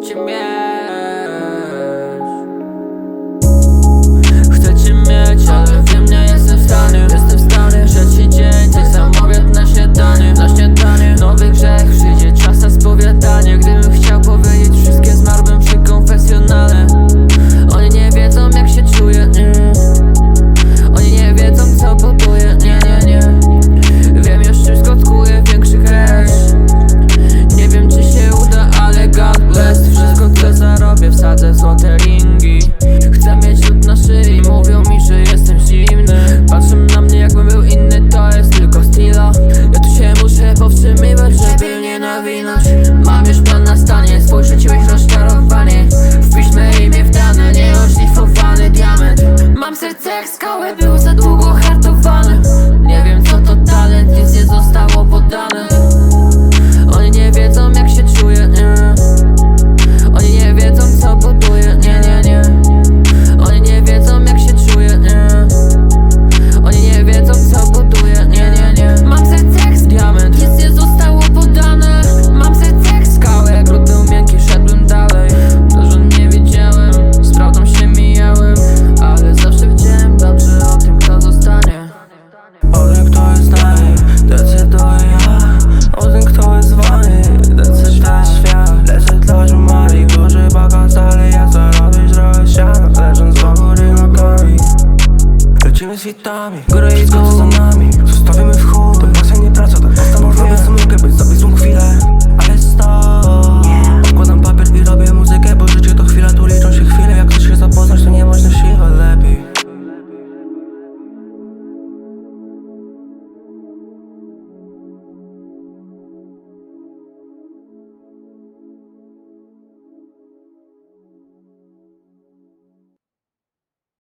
sentimento. serce jak skały były O kto jest nami, decyduję ja O tym kto jest wami, decyduje świat. Lecę dla Mari, duży bagaż, ale ja zarobię trochę siana Leżąc do góry nogami Lecimy z hitami, górę i zgodę za nami. Zostawimy w